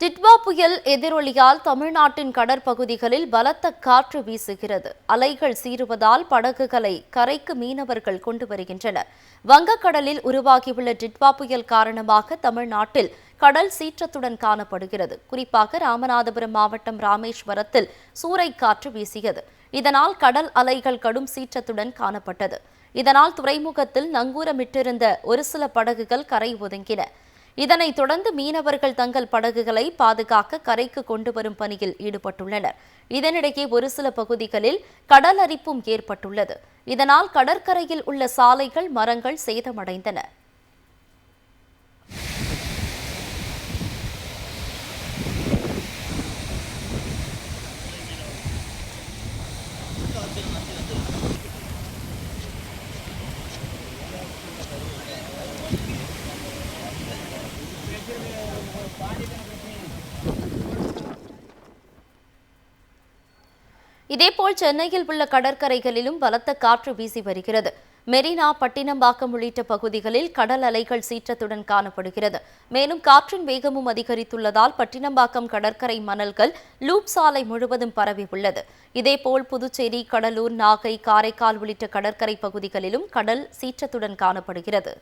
டிட்வா புயல் எதிரொலியால் தமிழ்நாட்டின் கடற்பகுதிகளில் பலத்த காற்று வீசுகிறது. அலைகள் சீறுவதால் படகுகளை கரைக்கு மீனவர்கள் கொண்டு வருகின்றனர். வங்கக்கடலில் உருவாகியுள்ள டிட்வா புயல் காரணமாக தமிழ்நாட்டில் கடல் சீற்றத்துடன் காணப்படுகிறது. குறிப்பாக ராமநாதபுரம் மாவட்டம் ராமேஸ்வரத்தில் சூறைக்காற்று வீசியது. இதனால் கடல் அலைகள் கடும் சீற்றத்துடன் காணப்பட்டது. இதனால் துறைமுகத்தில் நங்கூரமிட்டிருந்த ஒரு சில படகுகள் கரை ஒதுங்கின. இதனைத் தொடர்ந்து மீனவர்கள் தங்கள் படகுகளை பாதுகாக்க கரைக்கு கொண்டு வரும் பணியில் ஈடுபட்டுள்ளனர். இதனிடையே ஒரு சில பகுதிகளில் கடல் அரிப்பும் ஏற்பட்டுள்ளது. இதனால் கடற்கரையில் உள்ள சாலைகள் மரங்கள் சேதமடைந்தன. இதேபோல் சென்னையில் உள்ள கடற்கரைகளிலும் பலத்த காற்று வீசி வருகிறது. மெரினா பட்டினம்பாக்கம் உள்ளிட்ட பகுதிகளில் கடல் அலைகள் சீற்றத்துடன் காணப்படுகிறது. மேலும் காற்றின் வேகமும் அதிகரித்துள்ளதால் பட்டினம்பாக்கம் கடற்கரை மணல்கள் லூப் சாலை முழுவதும் பரவி உள்ளது. இதேபோல் புதுச்சேரி கடலூர் நாகை காரைக்கால் உள்ளிட்ட கடற்கரை பகுதிகளிலும் கடல் சீற்றத்துடன் காணப்படுகிறது.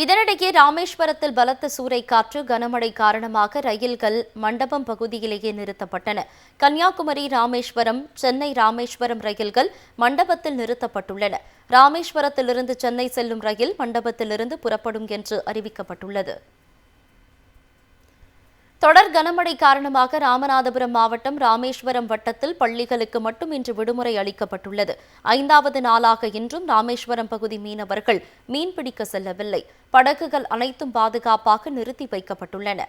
இதனிடையே ராமேஸ்வரத்தில் பலத்த சூறைக்காற்று கனமழை காரணமாக ரயில்கள் மண்டபம் பகுதியிலேயே நிறுத்தப்பட்டன. கன்னியாகுமரி ராமேஸ்வரம் சென்னை ராமேஸ்வரம் ரயில்கள் மண்டபத்தில் நிறுத்தப்பட்டுள்ளன. ராமேஸ்வரத்திலிருந்து சென்னை செல்லும் ரயில் மண்டபத்திலிருந்து புறப்படும் என்று அறிவிக்கப்பட்டுள்ளது. தொடர் கனமழை காரணமாக ராமநாதபுரம் மாவட்டம் ராமேஸ்வரம் வட்டத்தில் பள்ளிகளுக்கு மட்டும் இன்று விடுமுறை அளிக்கப்பட்டுள்ளது. ஐந்தாவது நாளாக இன்றும் ராமேஸ்வரம் பகுதி மீனவர்கள் மீன்பிடிக்க செல்லவில்லை. படகுகள் அனைத்தும் பாதுகாப்பாக நிறுத்தி வைக்கப்பட்டுள்ளன.